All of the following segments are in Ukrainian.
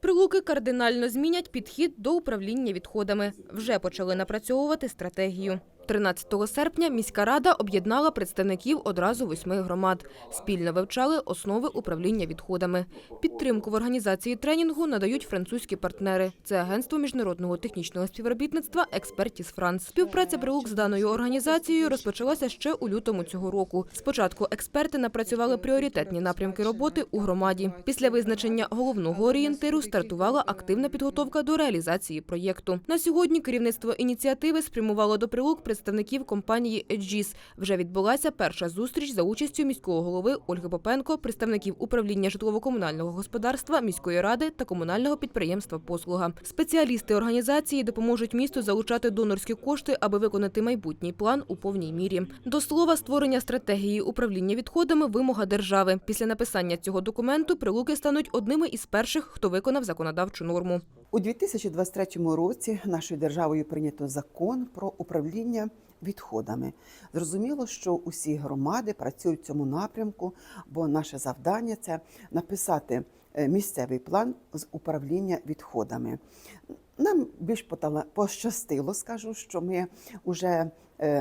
Прилуки кардинально змінять підхід до управління відходами. Вже почали напрацьовувати стратегію. 13 серпня міська рада об'єднала представників одразу восьми громад. Спільно вивчали основи управління відходами. Підтримку в організації тренінгу надають французькі партнери. Це агентство міжнародного технічного співробітництва «Експертіс Франс». Співпраця прилук з даною організацією розпочалася ще у лютому цього року. Спочатку експерти напрацювали пріоритетні напрямки роботи у громаді. Після визначення головного орієнтиру стартувала активна підготовка до реалізації проєкту. На сьогодні керівництво ініціативи спрямувало до прилук представників компанії «Еджіс». Вже відбулася перша зустріч за участю міського голови Ольги Попенко, представників управління житлово-комунального господарства, міської ради та комунального підприємства «Послуга». Спеціалісти організації допоможуть місту залучати донорські кошти, аби виконати майбутній план у повній мірі. До слова, створення стратегії управління відходами – вимога держави. Після написання цього документу прилуки стануть одними із перших, хто виконав законодавчу норму. У 2023 році нашою державою прийнято закон про управління відходами. Зрозуміло, що усі громади працюють в цьому напрямку, бо наше завдання це написати е, місцевий план з управління відходами. Нам більш пощастило, скажу, що ми вже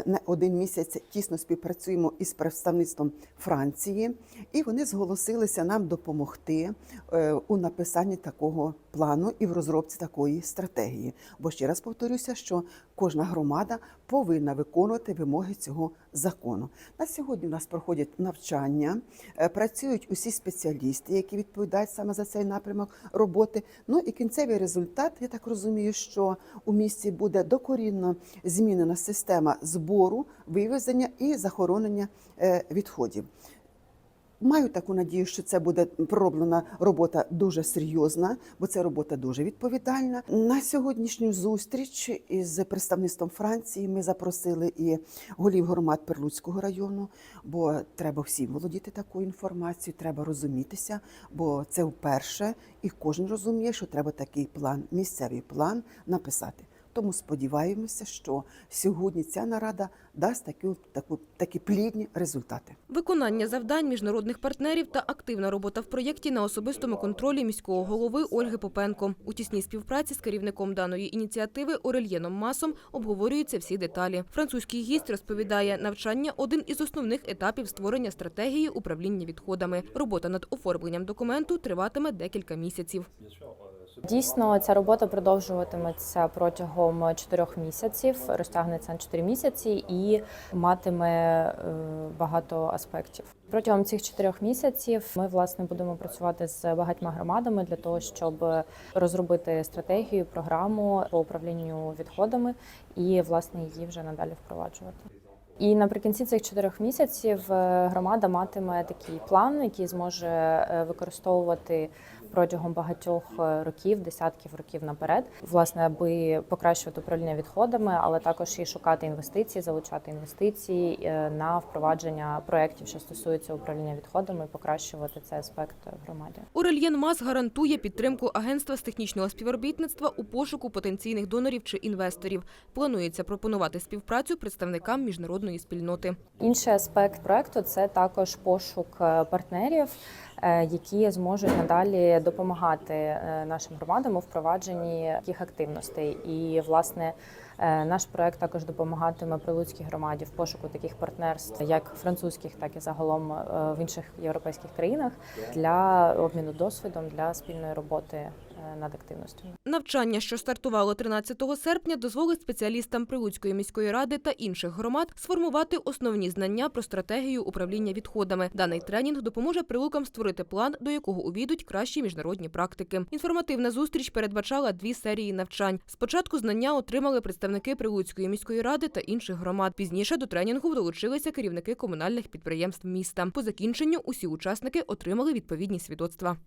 не один місяць тісно співпрацюємо із представництвом Франції, і вони зголосилися нам допомогти е, у написанні такого плану і в розробці такої стратегії. Бо ще раз повторюся, що кожна громада повинна виконувати вимоги цього закону. На сьогодні у нас проходять навчання, е, працюють усі спеціалісти, які відповідають саме за цей напрямок роботи. Ну і кінцевий результат, я так розумію, що у місті буде докорінно змінена система збору, вивезення і захоронення е, відходів. Маю таку надію, що це буде пророблена робота дуже серйозна, бо це робота дуже відповідальна. На сьогоднішню зустріч із представництвом Франції ми запросили і голів громад Перлуцького району, бо треба всім володіти такою інформацією, треба розумітися, бо це вперше, і кожен розуміє, що треба такий план, місцевий план написати. Тому сподіваємося, що сьогодні ця нарада дасть такі, таку, такі плідні результати. Виконання завдань міжнародних партнерів та активна робота в проєкті на особистому контролі міського голови Ольги Попенко. У тісній співпраці з керівником даної ініціативи Орельєном Масом обговорюються всі деталі. Французький гість розповідає, навчання – один із основних етапів створення стратегії управління відходами. Робота над оформленням документу триватиме декілька місяців. Дійсно, ця робота продовжуватиметься протягом чотирьох місяців, розтягнеться на чотири місяці і матиме е, багато аспектів. Протягом цих чотирьох місяців ми власне будемо працювати з багатьма громадами для того, щоб розробити стратегію, програму по управлінню відходами і власне її вже надалі впроваджувати. І наприкінці цих чотирьох місяців е, громада матиме такий план, який зможе е, використовувати протягом багатьох е, років, десятків років наперед, власне, аби покращувати управління відходами, але також і шукати інвестиції, залучати інвестиції на впровадження проєктів, що стосуються управління відходами, покращувати цей аспект громаді. Орельєн Мас гарантує підтримку агентства з технічного співробітництва у пошуку потенційних донорів чи інвесторів. Планується пропонувати співпрацю представникам міжнародної спільноти. Інший аспект проекту це також пошук е, партнерів, е, які зможуть надалі допомагати е, нашим громадам у впровадженні таких активностей. І власне наш проект також допомагатиме прилуцькій громаді в пошуку таких партнерств, як французьких, так і загалом в інших європейських країнах для обміну досвідом для спільної роботи над активностями. Навчання, що стартувало 13 серпня, дозволить спеціалістам Прилуцької міської ради та інших громад сформувати основні знання про стратегію управління відходами. Даний тренінг допоможе прилукам створити план, до якого увійдуть кращі міжнародні практики. Інформативна зустріч передбачала дві серії навчань. Спочатку знання отримали представники Прилуцької міської ради та інших громад. Пізніше до тренінгу долучилися керівники комунальних підприємств міста. По закінченню усі учасники отримали відповідні свідоцтва.